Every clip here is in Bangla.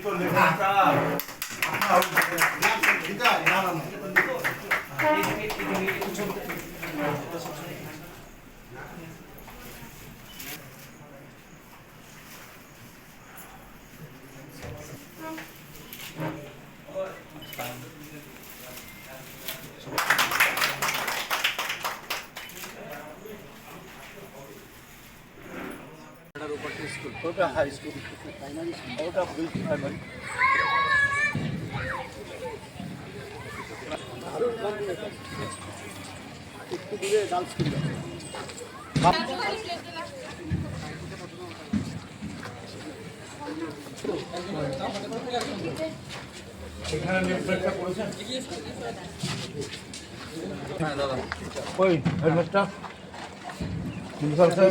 이건 내가 아까 아, 그냥 기다 나는. ওটা হাই স্কুল প্রাইমারি স্কুল ওটা প্রাইমারি একটু দূরে গার্লস স্কুল। ওই হেলমেটটা প্রিন্সিপাল স্যার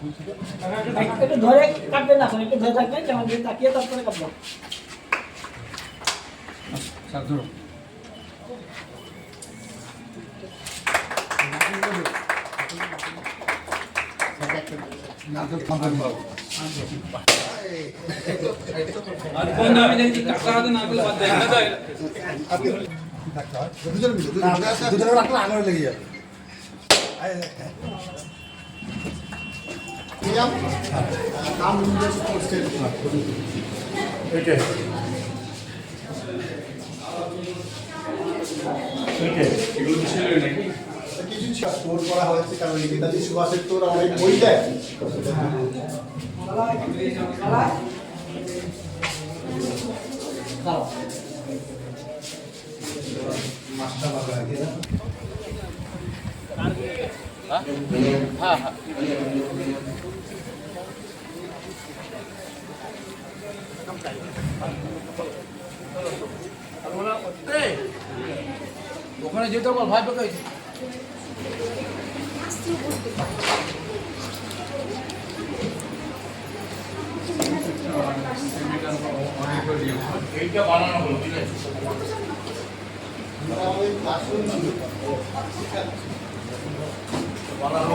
একটু ধরে কাটবেন না একটু ধরে থাকবেন যেমন দিয়ে তাকিয়ে তারপরে কাটবেন দুজনে রাখলে আঙুলে লেগে যাবে। কিছু স্টোর করা হয়েছে কারণ নেতাজি সুভাষের তোর অনেক বই দেয় মাস্টার বাবা আগে আমার ভাই পাকাই এইটা বানানো হলো ঠিক আছে। বানানো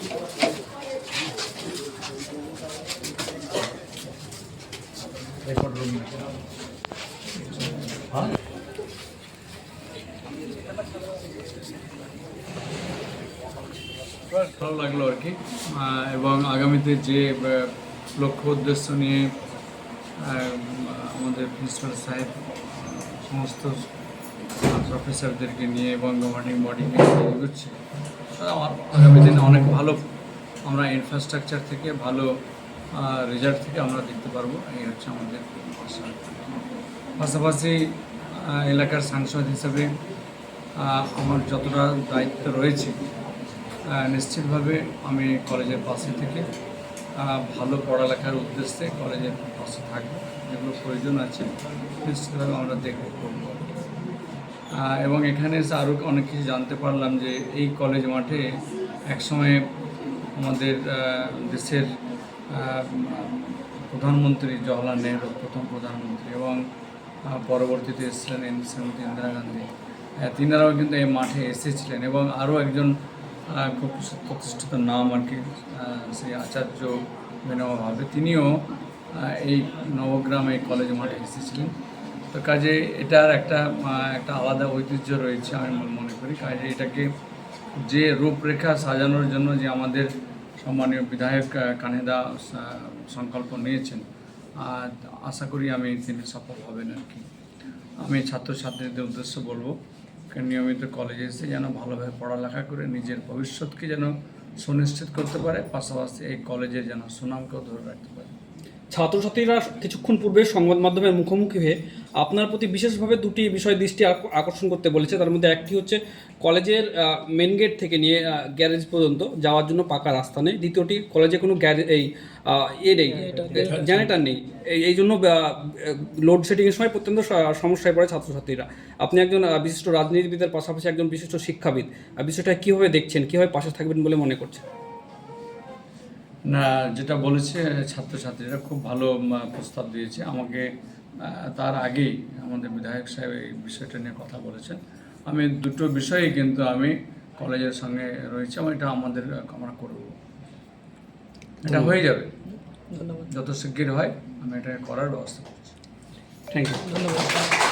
ভালো লাগল আর কি। এবং আগামীতে যে লক্ষ্য উদ্দেশ্য নিয়ে আমাদের প্রিন্সিপাল সাহেব, সমস্ত প্রফেসরদেরকে নিয়ে এবং গভর্নিং বডি নিয়ে আমার আগামী দিনে অনেক ভালো আমরা ইনফ্রাস্ট্রাকচার থেকে ভালো রেজাল্ট থেকে আমরা দেখতে পারব। এই হচ্ছে আমাদের পাশাপাশি এলাকার সাংসদ হিসাবে আমার যতটা দায়িত্ব রয়েছে নিশ্চিতভাবে আমি কলেজের পাশে থেকে ভালো পড়ালেখার উদ্দেশ্যে কলেজের পাশে থাকব। যেগুলো প্রয়োজন আছে, নিশ্চিতভাবে আমরা দেখব, করব। এবং এখানে এসে আরও অনেক কিছু জানতে পারলাম যে এই কলেজ মাঠে একসময় আমাদের দেশের প্রধানমন্ত্রী জওয়াহরলাল নেহরু প্রথম প্রধানমন্ত্রী এবং পরবর্তীতে এসেছিলেন এন শ্রীমতী ইন্দিরা গান্ধী। তিনারাও কিন্তু এই মাঠে এসেছিলেন এবং আরও একজন খুব প্রতিষ্ঠিত নাম আর কি সেই আচার্য বিনোবা ভাবে। তিনিও এই নবগ্রাম এই কলেজ মাঠে এসেছিলেন। তো কাজে এটার একটা একটা আলাদা ঐতিহ্য রয়েছে আমি মনে করি। কাজে এটাকে যে রূপরেখা সাজানোর জন্য যে আমাদের সম্মানীয় বিধায়ক কানেদা সংকল্প নিয়েছেন। আর আশা করি আমি তিনি সফল হবেন আর কি। আমি ছাত্রছাত্রীদের উদ্দেশ্য বলব নিয়মিত কলেজে এসে যেন ভালোভাবে পড়ালেখা করে নিজের ভবিষ্যৎকে যেন সুনিশ্চিত করতে পারে, পাশাপাশি এই কলেজে যেন সুনামকেও ধরে রাখতে পারে। ছাত্রছাত্রীরা কিছুক্ষণ পূর্বে সংবাদ মাধ্যমের মুখোমুখি হয়ে আপনার প্রতি বিশেষভাবে দুটি বিষয় দৃষ্টি আক- আকর্ষণ করতে বলেছে। তার মধ্যে একটি হচ্ছে কলেজের মেন গেট থেকে নিয়ে গ্যারেজ পর্যন্ত যাওয়ার জন্য পাকা রাস্তা নেই। দ্বিতীয়টি কলেজে কোনো গ্যারেজ এই এ নেই জেনারেটার নেই। এই- এই জন্য লোডশেডিংয়ের সময় প্রত্যন্ত সমস্যায় পড়ে ছাত্রছাত্রীরা। আপনি একজন বিশিষ্ট রাজনীতিবিদের পাশাপাশি একজন বিশিষ্ট শিক্ষাবিদ আর বিষয়টা কীভাবে দেখছেন কীভাবে পাশে থাকবেন বলে মনে করছেন? না যেটা বলেছে ছাত্রছাত্রীরা খুব ভালো প্রস্তাব দিয়েছে। আমাকে তার আগেই আমাদের বিধায়ক সাহেব এই বিষয়টা নিয়ে কথা বলেছেন। আমি দুটো বিষয়ে কিন্তু আমি কলেজের সঙ্গে রয়েছে আমি এটা আমাদের আমরা করব। এটা হয়ে যাবে। ধন্যবাদ। যত শিগগির হয় আমি এটা করার ব্যবস্থা করছি। থ্যাংক ইউ ধন্যবাদ।